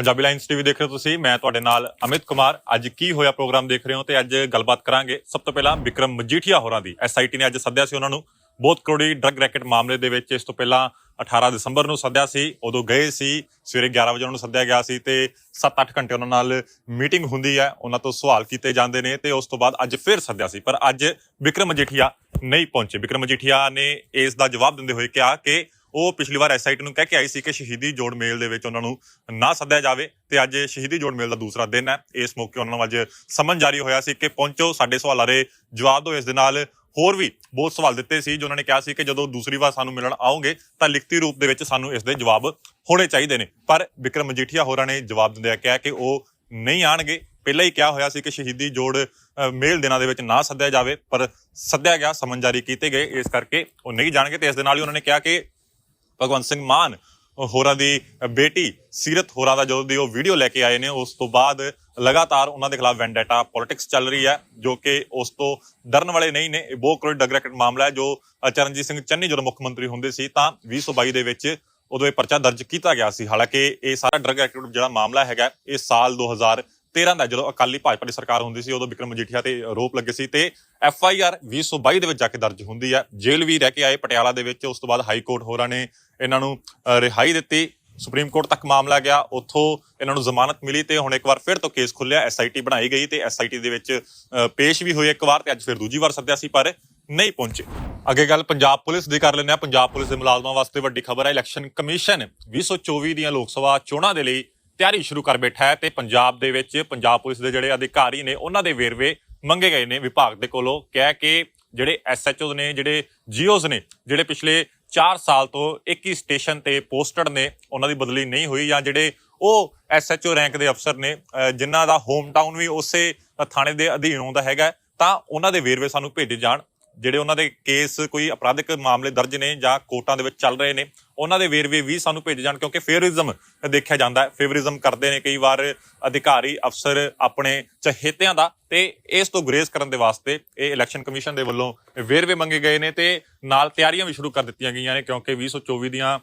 Punjabi lines TV ਦੇਖ ਰਹੇ ਹੋ ਤੁਸੀਂ, ਮੈਂ ਤੁਹਾਡੇ ਨਾਲ ਅਮਿਤ ਕੁਮਾਰ। ਅੱਜ ਕੀ ਹੋਇਆ ਪ੍ਰੋਗਰਾਮ ਦੇਖ ਰਹੇ ਹੋ ਤੇ ਅੱਜ ਗੱਲਬਾਤ ਕਰਾਂਗੇ ਸਭ ਤੋਂ ਪਹਿਲਾਂ ਵਿਕਰਮ ਮਜੀਠੀਆ ਹੋਰਾਂ ਦੀ। ਐਸਆਈਟੀ ਨੇ ਅੱਜ ਸੱਦਿਆ ਸੀ ਉਹਨਾਂ ਨੂੰ। ਬਹੁਤ ਕਰੋੜੀ ਡਰੱਗ ਰੈਕਟ ਮਾਮਲੇ ਦੇ ਵਿੱਚ ਇਸ ਤੋਂ ਪਹਿਲਾਂ 18 ਦਸੰਬਰ ਨੂੰ ਸੱਦਿਆ ਸੀ, ਉਦੋਂ ਗਏ ਸੀ, ਸਵੇਰੇ 11 ਵਜੇ ਉਹਨਾਂ ਨੂੰ ਸੱਦਿਆ ਗਿਆ ਸੀ ਤੇ 7-8 ਘੰਟੇ ਉਹਨਾਂ ਨਾਲ ਮੀਟਿੰਗ ਹੁੰਦੀ ਹੈ, ਉਹਨਾਂ ਤੋਂ ਸਵਾਲ ਕੀਤੇ ਜਾਂਦੇ ਨੇ ਤੇ ਉਸ ਤੋਂ ਬਾਅਦ ਅੱਜ ਫਿਰ ਸੱਦਿਆ ਸੀ। ਪਰ ਅੱਜ ਵਿਕਰਮ ਮਜੀਠੀਆ ਨਹੀਂ ਪਹੁੰਚੇ। ਵਿਕਰਮ ਮਜੀਠੀਆ ਨੇ ਇਸ ਦਾ ਜਵਾਬ ਦਿੰਦੇ ਹੋਏ ਕਿਹਾ ਕਿ ਉਹ ਪਿਛਲੀ ਵਾਰ ਐਸਆਈਟੀ ਨੂੰ ਕਹਿ ਕੇ ਆਈ ਸੀ ਕਿ ਸ਼ਹੀਦੀ ਜੋੜ ਮੇਲ ਦੇ ਵਿੱਚ ਉਹਨਾਂ ਨੂੰ ਨਾ ਸੱਦਿਆ ਜਾਵੇ ਤੇ ਅੱਜ ਸ਼ਹੀਦੀ ਜੋੜ ਮੇਲ ਦਾ ਦੂਸਰਾ ਦਿਨ ਹੈ। ਇਸ ਮੌਕੇ ਉਹਨਾਂ ਨੂੰ ਅੱਜ ਸਮਨ ਜਾਰੀ ਹੋਇਆ ਸੀ ਕਿ ਪਹੁੰਚੋ, ਸਾਡੇ ਸਵਾਲਾਂ ਦੇ ਜਵਾਬ ਦਿਓ। ਇਸ ਦੇ ਨਾਲ ਹੋਰ ਵੀ ਬਹੁਤ ਸਵਾਲ ਦਿੱਤੇ ਸੀ ਜੋ ਉਹਨਾਂ ਨੇ ਕਿਹਾ ਸੀ ਕਿ ਜਦੋਂ ਦੂਸਰੀ ਵਾਰ ਸਾਨੂੰ ਮਿਲਣ ਆਓਗੇ ਤਾਂ ਲਿਖਤੀ ਰੂਪ ਦੇ ਵਿੱਚ ਸਾਨੂੰ ਇਸ ਦੇ ਜਵਾਬ ਹੋਣੇ ਚਾਹੀਦੇ ਨੇ। ਪਰ ਵਿਕਰਮ ਮਜੀਠੀਆ ਹੋਰਾਂ ਨੇ ਜਵਾਬ ਦਿੰਦਿਆਂ ਕਿਹਾ ਕਿ ਉਹ ਨਹੀਂ ਆਣਗੇ। ਪਹਿਲਾਂ ਹੀ ਕਿਹਾ ਹੋਇਆ ਸੀ ਕਿ ਸ਼ਹੀਦੀ ਜੋੜ ਮੇਲ ਦਿਨਾਂ ਦੇ ਵਿੱਚ ਨਾ ਸੱਦਿਆ ਜਾਵੇ, ਪਰ ਸੱਦਿਆ ਗਿਆ, ਸਮਨ ਜਾਰੀ ਕੀਤੇ ਗਏ। ਇਸ ਕਰਕੇ ਉਹ ਨਹੀਂ ਜਾਣਗੇ ਤੇ ਇਸ ਦੇ ਨਾਲ ਹੀ ਉਹਨਾਂ ਨੇ ਕਿਹਾ ਕਿ ਭਗਵੰਤ ਸਿੰਘ ਮਾਨ ਹੋਰਾਂ ਦੀ ਬੇਟੀ ਸੀਰਤ ਹੋਰਾਂ ਦਾ ਜਦੋਂ ਦੀ ਉਹ ਵੀਡੀਓ ਲੈ ਕੇ ਆਏ ਨੇ, ਉਸ ਤੋਂ ਬਾਅਦ ਲਗਾਤਾਰ ਉਹਨਾਂ ਦੇ ਖਿਲਾਫ ਵੈਂਡੇਟਾ ਪੋਲਿਟਿਕਸ ਚੱਲ ਰਹੀ ਹੈ, ਜੋ ਕਿ ਉਸ ਤੋਂ ਡਰਨ ਵਾਲੇ ਨਹੀਂ ਨੇ। ਇਹ ਬਹੁਤ ਕਰੋੜ ਡਰਗ ਰੈਕਟ ਮਾਮਲਾ ਹੈ, ਜੋ ਚਰਨਜੀਤ ਸਿੰਘ ਚੰਨੀ ਜਦੋਂ ਮੁੱਖ ਮੰਤਰੀ ਹੁੰਦੇ ਸੀ, ਤਾਂ 2022 ਦੇ ਵਿੱਚ ਉਦੋਂ ਇਹ ਪਰਚਾ ਦਰਜ ਕੀਤਾ ਗਿਆ ਸੀ। ਹਾਲਾਂਕਿ ਇਹ ਸਾਰਾ ਡਰਗ ਰੈਕਟ ਜਿਹੜਾ ਮਾਮਲਾ ਹੈਗਾ, ਇਹ ਸਾਲ 2013 ਦਾ ਜਦੋਂ ਅਕਾਲੀ ਭਾਜਪਾ ਦੀ ਸਰਕਾਰ ਹੁੰਦੀ ਸੀ, ਉਦੋਂ ਵਿਕਰਮ ਮਜੀਠੀਆ ਤੇ ਆਰੋਪ ਲੱਗੇ ਸੀ ਤੇ ਐਫ ਆਈ ਆਰ 2022 ਦੇ ਵਿੱਚ ਜਾ ਕੇ ਦਰਜ ਹੁੰਦੀ ਹੈ। ਜੇਲ੍ਹ ਵੀ ਰਹਿ ਕੇ ਆਏ ਪਟਿਆਲਾ ਦੇ ਵਿੱਚ, ਉਸ ਤੋਂ ਬਾਅਦ ਹਾਈ ਕੋਰਟ ਹੋਰਾਂ ਨੇ ਇਹਨਾਂ ਨੂੰ ਰਿਹਾਈ ਦਿੱਤੀ। ਸੁਪਰੀਮ ਕੋਰਟ ਤੱਕ ਮਾਮਲਾ ਗਿਆ। ਉੱਥੋਂ ਇਹਨਾਂ ਨੂੰ ਜ਼ਮਾਨਤ ਮਿਲੀ ਤੇ ਹੁਣ ਇੱਕ ਵਾਰ ਫਿਰ ਤੋਂ ਕੇਸ ਖੁੱਲਿਆ। ਐਸਆਈਟੀ ਬਣਾਈ ਗਈ ਤੇ ਐਸਆਈਟੀ ਦੇ ਵਿੱਚ ਪੇਸ਼ ਵੀ ਹੋਏ ਇੱਕ ਵਾਰ ਤੇ ਅੱਜ ਫਿਰ ਦੂਜੀ ਵਾਰ ਸੱਦਿਆ ਸੀ, ਪਰ ਨਹੀਂ ਪਹੁੰਚੇ। ਅੱਗੇ ਗੱਲ ਪੰਜਾਬ ਪੁਲਿਸ ਦੀ ਕਰ ਲੈਂਦੇ ਆ ਪੰਜਾਬ ਪੁਲਿਸ ਦੇ ਮੁਲਾਜ਼ਮਾਂ ਵਾਸਤੇ ਵੱਡੀ ਖਬਰ ਹੈ। ਇਲੈਕਸ਼ਨ ਕਮਿਸ਼ਨ 2024 ਦੀਆਂ ਲੋਕ ਸਭਾ ਚੋਣਾਂ ਦੇ ਲਈ ਤਿਆਰੀ ਸ਼ੁਰੂ ਕਰ ਬੈਠਾ ਹੈ ਤੇ ਪੰਜਾਬ ਦੇ ਵਿੱਚ ਪੰਜਾਬ ਪੁਲਿਸ ਦੇ ਜਿਹੜੇ ਅਧਿਕਾਰੀ ਨੇ, ਉਹਨਾਂ ਦੇ ਵੇਰਵੇ ਮੰਗੇ ਗਏ ਨੇ ਵਿਭਾਗ ਦੇ ਕੋਲੋਂ। ਕਹਿ ਕੇ ਜਿਹੜੇ ਐਸਐਚਓ ਨੇ, ਜਿਹੜੇ ਜੀਓਜ਼ ਨੇ, ਜਿਹੜੇ ਪਿਛਲੇ 4 ਸਾਲ ਤੋਂ ਇੱਕ ਹੀ ਸਟੇਸ਼ਨ ਤੇ ਪੋਸਟਡ ਨੇ, ਉਹਨਾਂ ਦੀ ਬਦਲੀ ਨਹੀਂ ਹੋਈ ਜਾਂ ਜਿਹੜੇ ਉਹ ਐਸਐਚਓ ਰੈਂਕ ਦੇ ਅਫਸਰ ਨੇ, ਅਹ, ਜਿਨ੍ਹਾਂ ਦਾ ਹੋਮ ਟਾਊਨ ਵੀ ਉਸੇ ਥਾਣੇ ਦੇ ਅਧੀਨ ਆਉਂਦਾ ਹੈਗਾ, ਤਾਂ ਉਹਨਾਂ ਦੇ ਵੇਰਵੇ ਸਾਨੂੰ ਭੇਜੇ ਜਾਣ, ਜਿਹੜੇ ਉਹਨਾਂ ਦੇ ਕੇਸ ਕੋਈ ਅਪਰਾਧਿਕ ਮਾਮਲੇ ਦਰਜ ਨੇ ਜਾਂ ਕੋਰਟਾਂ ਦੇ ਵਿੱਚ ਚੱਲ ਰਹੇ ਨੇ। ਉਹਨਾਂ ਦੇ ਵੇਰਵੇ ਵੀ ਸਾਨੂੰ ਭੇਜੇ ਜਾਣ, ਕਿਉਂਕਿ ਫੇਵਰਿਜ਼ਮ ਦੇਖਿਆ ਜਾਂਦਾ ਹੈ। ਫੇਵਰਿਜ਼ਮ ਕਰਦੇ ਨੇ ਕਈ ਵਾਰ ਅਧਿਕਾਰੀ, ਅਫਸਰ ਆਪਣੇ ਚਹੇਤਿਆਂ ਦਾ ਤੇ ਇਸ ਤੋਂ ਗੁਰੇਜ਼ ਕਰਨ ਦੇ ਵਾਸਤੇ ਇਹ ਇਲੈਕਸ਼ਨ ਕਮਿਸ਼ਨ ਦੇ ਵੱਲੋਂ ਵੇਰਵੇ ਮੰਗੇ ਗਏ ਨੇ ਤੇ ਨਾਲ ਤਿਆਰੀਆਂ ਵੀ ਸ਼ੁਰੂ ਕਰ ਦਿੱਤੀਆਂ ਗਈਆਂ ਨੇ, ਕਿਉਂਕਿ 2024 ਦੀਆਂ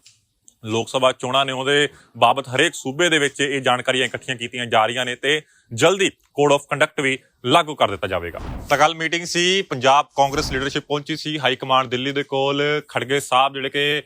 ਲੋਕ ਸਭਾ ਚੋਣਾਂ ਨੇ, ਉਹਦੇ ਬਾਬਤ ਹਰੇਕ ਸੂਬੇ ਦੇ ਵਿੱਚ ਇਹ ਜਾਣਕਾਰੀਆਂ ਇਕੱਠੀਆਂ ਕੀਤੀਆਂ ਜਾ ਰਹੀਆਂ ਨੇ ਤੇ ਜਲਦੀ ਕੋਡ ਆਫ ਕੰਡਕਟ ਵੀ ਲਾਗੂ ਕਰ ਦਿੱਤਾ ਜਾਵੇਗਾ। ਤਾਂ ਕੱਲ ਮੀਟਿੰਗ ਸੀ, ਪੰਜਾਬ ਕਾਂਗਰਸ ਲੀਡਰਸ਼ਿਪ ਪਹੁੰਚੀ ਸੀ, ਹਾਈ ਕਮਾਂਡ ਦਿੱਲੀ ਦੇ ਕੋਲ ਖੜਗੇ ਸਾਹਿਬ, ਜਿਹੜੇ ਕਿ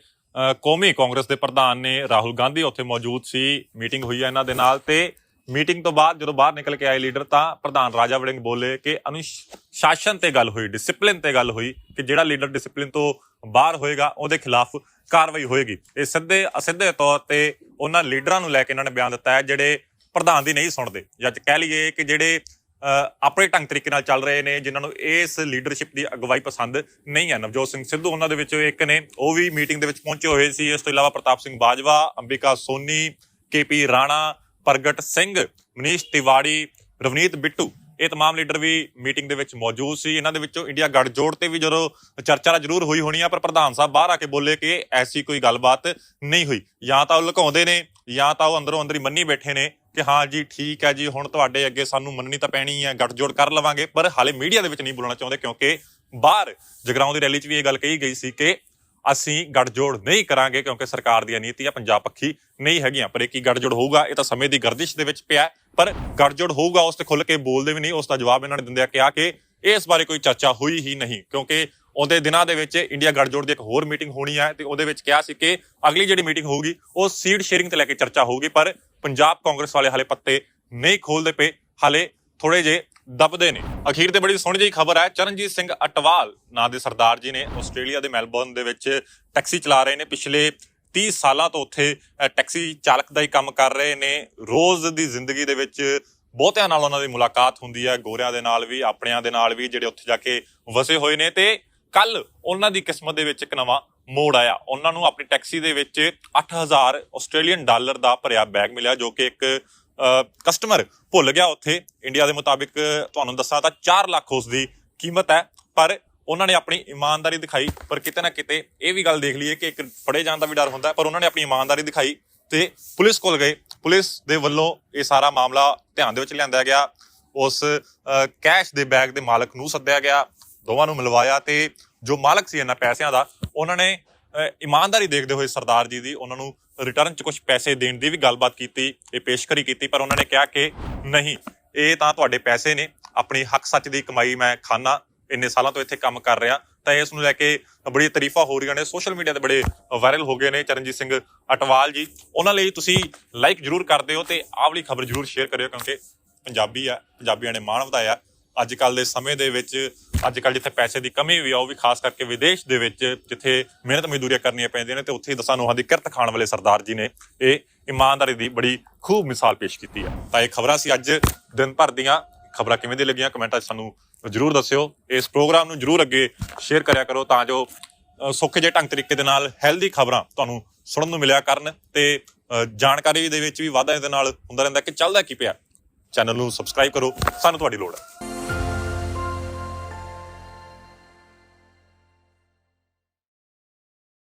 ਕੌਮੀ ਕਾਂਗਰਸ ਦੇ ਪ੍ਰਧਾਨ ਨੇ ਰਾਹੁਲ ਗਾਂਧੀ ਉੱਥੇ ਮੌਜੂਦ ਸੀ, ਮੀਟਿੰਗ ਹੋਈ ਹੈ ਇਹਨਾਂ ਦੇ ਨਾਲ ਤੇ ਮੀਟਿੰਗ ਤੋਂ ਬਾਅਦ ਜਦੋਂ ਬਾਹਰ ਨਿਕਲ ਕੇ ਆਏ ਲੀਡਰ ਤਾਂ ਪ੍ਰਧਾਨ ਰਾਜਾ ਵੜਿੰਗ ਬੋਲੇ ਕਿ ਅਨੁਸ਼ਾਸਨ ਤੇ ਗੱਲ ਹੋਈ ਡਿਸਪਲਿਨ ਤੇ ਗੱਲ ਹੋਈ ਕਿ ਜਿਹੜਾ ਲੀਡਰ ਡਿਸਪਲਿਨ ਤੋਂ ਬਾਹਰ ਹੋਏਗਾ ਉਹਦੇ ਖਿਲਾਫ ਕਾਰਵਾਈ ਹੋਏਗੀ। ਇਹ ਸਿੱਧੇ, ਅਸਿੱਧੇ ਤੌਰ ਤੇ ਉਹਨਾਂ ਲੀਡਰਾਂ ਨੂੰ ਲੈ ਕੇ ਇਹਨਾਂ ਨੇ ਬਿਆਨ ਦਿੱਤਾ ਹੈ, ਜਿਹੜੇ ਪ੍ਰਧਾਨ ਦੀ ਨਹੀਂ ਸੁਣਦੇ। ਜਾਂ ਕਹਿ ਲਈਏ ਕਿ ਜਿਹੜੇ ਆਪਣੇ ਢੰਗ ਤਰੀਕੇ ਨਾਲ ਚੱਲ ਰਹੇ ਨੇ ਜਿਨ੍ਹਾਂ ਨੂੰ ਇਸ ਲੀਡਰਸ਼ਿਪ ਦੀ ਅਗਵਾਈ ਪਸੰਦ ਨਹੀਂ ਹੈ ਨਵਜੋਤ ਸਿੰਘ ਸਿੱਧੂ ਉਹਨਾਂ ਦੇ ਵਿੱਚੋਂ ਇੱਕ ਨੇ ਉਹ ਵੀ ਮੀਟਿੰਗ ਦੇ ਵਿੱਚ ਪਹੁੰਚੇ ਹੋਏ ਸੀ ਇਸ ਤੋਂ ਇਲਾਵਾ ਪ੍ਰਤਾਪ ਸਿੰਘ ਬਾਜਵਾ ਅੰਬਿਕਾ ਸੋਨੀ ਕੇਪੀ ਰਾਣਾ ਪ੍ਰਗਟ ਸਿੰਘ ਮਨੀਸ਼ ਤਿਵਾੜੀ ਰਵਨੀਤ ਬਿੱਟੂ ਇਹ तमाम ਲੀਡਰ ਵੀ ਮੀਟਿੰਗ ਦੇ ਵਿੱਚ ਮੌਜੂਦ ਸੀ ਇਹਨਾਂ ਦੇ ਵਿੱਚੋਂ ਇੰਡੀਆ ਗੱਠਜੋੜ ਤੇ ਵੀ ਜਦੋਂ ਚਰਚਾ ਜ਼ਰੂਰ ਹੋਈ ਹੋਣੀ ਆ ਪਰ ਪ੍ਰਧਾਨ ਸਾਹਿਬ ਬਾਹਰ ਆ ਕੇ ਬੋਲੇ ਕਿ ਐਸੀ ਕੋਈ ਗੱਲਬਾਤ ਨਹੀਂ ਹੋਈ ਜਾਂ ਤਾਂ ਉਹ ਲੁਕਾਉਂਦੇ ਨੇ ਜਾਂ ਤਾਂ ਉਹ ਅੰਦਰੋਂ ਅੰਦਰ ਹੀ ਮੰਨੀ ਬੈਠੇ ਨੇ ਕਿ ਹਾਂ ਜੀ, ਠੀਕ ਹੈ ਜੀ, ਹੁਣ ਤੁਹਾਡੇ ਅੱਗੇ ਸਾਨੂੰ ਮੰਨਣੀ ਤਾਂ ਪੈਣੀ ਹੈ ਗੱਠਜੋੜ ਕਰ ਲਵਾਂਗੇ, ਪਰ ਹਾਲੇ ਮੀਡੀਆ ਦੇ ਵਿੱਚ ਨਹੀਂ ਬੋਲਣਾ ਚਾਹੁੰਦੇ ਕਿਉਂਕਿ ਬਾਹਰ ਜਗਰਾਉਂ ਦੀ ਰੈਲੀ 'ਚ ਵੀ ਇਹ ਗੱਲ ਕਹੀ ਗਈ ਸੀ ਕਿ ਅਸੀਂ ਗੱਠਜੋੜ ਨਹੀਂ ਕਰਾਂਗੇ ਕਿਉਂਕਿ ਸਰਕਾਰ ਦੀਆਂ ਨੀਤੀਆਂ ਪੰਜਾਬ ਪੱਖੀ ਨਹੀਂ ਹੈਗੀਆਂ, ਪਰ ਇਹ ਕੀ ਗੱਠਜੋੜ ਹੋਊਗਾ, ਇਹ ਤਾਂ ਸਮੇਂ ਦੀ ਗਰਦਿਸ਼ ਦੇ ਵਿੱਚ ਪਿਆ ਪਰ ਗੱਠਜੋੜ ਹੋਊਗਾ, ਉਸ ਤੇ ਖੁੱਲ ਕੇ ਬੋਲਦੇ ਵੀ ਨਹੀਂ, ਉਸ ਦਾ ਜਵਾਬ ਇਹਨਾਂ ਨੇ ਦਿੰਦਿਆਂ ਕਿਹਾ ਕਿ ਇਸ ਬਾਰੇ ਕੋਈ ਚਰਚਾ ਹੋਈ ਹੀ ਨਹੀਂ, ਕਿਉਂਕਿ ਉਹਦੇ ਦਿਨਾਂ ਦੇ ਵਿੱਚ ਇੰਡੀਆ ਗੱਠਜੋੜ ਦੀ ਇੱਕ ਹੋਰ ਮੀਟਿੰਗ ਹੋਣੀ ਹੈ, ਤੇ ਉਹਦੇ ਵਿੱਚ ਕਿਹਾ ਸੀ ਕਿ ਅਗਲੀ ਜਿਹੜੀ ਮੀਟਿੰਗ ਹੋਊਗੀ, ਉਹ ਸੀਟ ਸ਼ੇਅਰਿੰਗ ਤੇ ਲੈ ਕੇ ਚਰਚਾ ਹੋਊਗੀ, ਪਰ ਪੰਜਾਬ ਕਾਂਗਰਸ ਵਾਲੇ ਹਾਲੇ ਪੱਤੇ ਨਹੀਂ ਖੋਲਦੇ ਪਏ, ਹਾਲੇ ਥੋੜੇ ਜੇ ਦਬਦੇ ਨੇ। ਅਖੀਰ ਤੇ ਬੜੀ ਸੋਹਣੀ ਜਿਹੀ ਖਬਰ ਹੈ, ਚਰਨਜੀਤ ਸਿੰਘ ਅਟਵਾਲ, ਨਾਂ ਦੇ ਸਰਦਾਰ ਜੀ ਨੇ ਆਸਟ੍ਰੇਲੀਆ ਦੇ ਮੈਲਬੌਰਨ ਦੇ ਵਿੱਚ ਟੈਕਸੀ ਚਲਾ ਰਹੇ ਨੇ। ਪਿਛਲੇ 30 ਸਾਲਾਂ ਤੋਂ ਉੱਥੇ ਟੈਕਸੀ ਚਾਲਕ ਦਾ ਹੀ ਕੰਮ ਕਰ ਰਹੇ ਨੇ। ਰੋਜ਼ ਦੀ ਜ਼ਿੰਦਗੀ ਦੇ ਵਿੱਚ ਬਹੁਤਿਆਂ ਨਾਲ ਉਹਨਾਂ ਦੀ ਮੁਲਾਕਾਤ ਹੁੰਦੀ ਹੈ, ਗੋਰਿਆਂ ਦੇ ਨਾਲ ਵੀ, ਆਪਣਿਆਂ ਦੇ ਨਾਲ ਵੀ, ਜਿਹੜੇ ਉੱਥੇ ਜਾ ਕੇ ਵਸੇ ਹੋਏ ਨੇ। ਤੇ ਕੱਲ ਉਹਨਾਂ ਦੀ ਕਿਸਮਤ ਦੇ ਵਿੱਚ ਇੱਕ ਨਵਾਂ ਮੋੜ ਆਇਆ। ਉਹਨਾਂ ਨੂੰ ਆਪਣੀ ਟੈਕਸੀ ਦੇ ਵਿੱਚ 8000 ਆਸਟ੍ਰੇਲੀਅਨ ਡਾਲਰ ਦਾ ਭਰਿਆ ਬੈਗ ਮਿਲਿਆ, ਜੋ ਕਿ ਇੱਕ ਕਸਟਮਰ ਭੁੱਲ ਗਿਆ ਉੱਥੇ। ਇੰਡੀਆ ਦੇ ਮੁਤਾਬਿਕ ਤੁਹਾਨੂੰ ਦੱਸਾਂ ਤਾਂ 4 ਲੱਖ ਉਸ ਦੀ ਕੀਮਤ ਹੈ। ਪਰ ਉਹਨਾਂ ਨੇ ਆਪਣੀ ਇਮਾਨਦਾਰੀ ਦਿਖਾਈ, ਪਰ ਕਿਤੇ ਨਾ ਕਿਤੇ ਇਹ ਵੀ ਗੱਲ ਦੇਖ ਲਈਏ ਕਿ ਇੱਕ ਫੜੇ ਜਾਣ ਦਾ ਵੀ ਡਰ ਹੁੰਦਾ ਪਰ ਉਹਨਾਂ ਨੇ ਆਪਣੀ ਇਮਾਨਦਾਰੀ ਦਿਖਾਈ ਤੇ ਪੁਲਿਸ ਕੋਲ ਗਏ। ਪੁਲਿਸ ਦੇ ਵੱਲੋਂ ਇਹ ਸਾਰਾ ਮਾਮਲਾ ਧਿਆਨ ਦੇ ਵਿੱਚ ਲਿਆਂਦਾ ਗਿਆ। ਉਸ ਕੈਸ਼ ਦੇ ਬੈਗ ਦੇ ਮਾਲਕ ਨੂੰ ਸੱਦਿਆ ਗਿਆ, ਦੋਵਾਂ ਨੂੰ ਮਿਲਵਾਇਆ ਤੇ ਜੋ ਮਾਲਕ ਸੀ ਇਹਨਾਂ ਪੈਸਿਆਂ ਦਾ, ਉਹਨਾਂ ਨੇ ਇਮਾਨਦਾਰੀ ਦੇਖਦੇ ਹੋਏ ਸਰਦਾਰ ਜੀ ਦੀ ਉਹਨਾਂ ਨੂੰ ਰਿਟਰਨ 'ਚ ਕੁਝ ਪੈਸੇ ਦੇਣ ਦੀ ਵੀ ਗੱਲਬਾਤ ਕੀਤੀ, ਇਹ ਪੇਸ਼ਕਰੀ ਕੀਤੀ, ਪਰ ਉਹਨਾਂ ਨੇ ਕਿਹਾ ਕਿ ਨਹੀਂ, ਇਹ ਤਾਂ ਤੁਹਾਡੇ ਪੈਸੇ ਨੇ, ਆਪਣੀ ਹੱਕ ਸੱਚ ਦੀ ਕਮਾਈ ਮੈਂ ਖਾਨਾ, ਇੰਨੇ ਸਾਲਾਂ ਤੋਂ ਇੱਥੇ ਕੰਮ ਕਰ ਰਿਹਾ, ਤਾਂ ਇਸ ਨੂੰ ਲੈ ਕੇ ਬੜੀ ਤਾਰੀਫਾਂ ਹੋ ਰਹੀਆਂ ਨੇ ਸੋਸ਼ਲ ਮੀਡੀਆ ਤੇ ਬੜੇ ਵਾਇਰਲ ਹੋ ਗਏ ਨੇ ਚਰਨਜੀਤ ਸਿੰਘ ਅਟਵਾਲ ਜੀ, ਉਹਨਾਂ ਲਈ ਤੁਸੀਂ ਲਾਈਕ ਜਰੂਰ ਕਰ ਦਿਓ ਤੇ ਆਹ ਵਾਲੀ ਖਬਰ ਜਰੂਰ ਸ਼ੇਅਰ ਕਰਿਓ ਕਿਉਂਕਿ ਪੰਜਾਬੀ ਆ, ਪੰਜਾਬੀਆਂ ਨੇ ਮਾਣ ਵਧਾਇਆ, ਅੱਜ ਕੱਲ ਦੇ ਸਮੇਂ ਦੇ ਵਿੱਚ ਅੱਜ ਕੱਲ ਜਿੱਥੇ ਪੈਸੇ ਦੀ ਕਮੀ ਵੀ ਆ ਉਹ ਵੀ ਖਾਸ ਕਰਕੇ ਵਿਦੇਸ਼ ਦੇ ਵਿੱਚ ਜਿੱਥੇ ਮਿਹਨਤ ਮਜ਼ਦੂਰੀਆਂ ਕਰਨੀਆਂ ਪੈਂਦੀਆਂ ਨੇ ਤੇ ਉੱਥੇ ਹੀ ਦਸਾਂ ਨੋਹਾਂ ਦੀ ਕਿਰਤ ਖਾਣ ਵਾਲੇ ਸਰਦਾਰ ਜੀ ਨੇ ਇਹ ਇਮਾਨਦਾਰੀ ਦੀ ਬੜੀ ਖੂਬ ਮਿਸਾਲ ਪੇਸ਼ ਕੀਤੀ ਹੈ। ਤਾਂ ਇਹ ਖਬਰਾਂ ਸੀ ਅੱਜ ਦਿਨ ਭਰ ਦੀਆਂ ਖਬਰਾਂ ਕਿਵੇਂ ਦੀ ਲੱਗੀਆਂ ਕਮੈਂਟਾਂ 'ਚ ਸਾਨੂੰ ਜਰੂਰ ਦੱਸਿਓ। ਇਸ ਪ੍ਰੋਗਰਾਮ ਨੂੰ ਜਰੂਰ ਅੱਗੇ ਸ਼ੇਅਰ ਕਰਿਆ ਕਰੋ ਤਾਂ ਜੋ ਅ, ਸੌਖੇ ਜਿਹੇ ਢੰਗ ਤਰੀਕੇ ਦੇ ਨਾਲ ਹੈਲਦੀ ਖਬਰਾਂ ਤੁਹਾਨੂੰ ਸੁਣਨ ਨੂੰ ਮਿਲਿਆ ਕਰਨ ਤੇ ਜਾਣਕਾਰੀ ਦੇ ਵਿੱਚ ਵੀ ਵਾਧਾ ਇਹਦੇ ਨਾਲ ਹੁੰਦਾ ਰਹਿੰਦਾ ਕਿ ਚੱਲਦਾ ਕੀ ਪਿਆ। ਚੈਨਲ ਨੂੰ ਸਬਸਕ੍ਰਾਈਬ ਕਰੋ ਸਾਨੂੰ ਤੁਹਾਡੀ ਲੋੜ ਹੈ।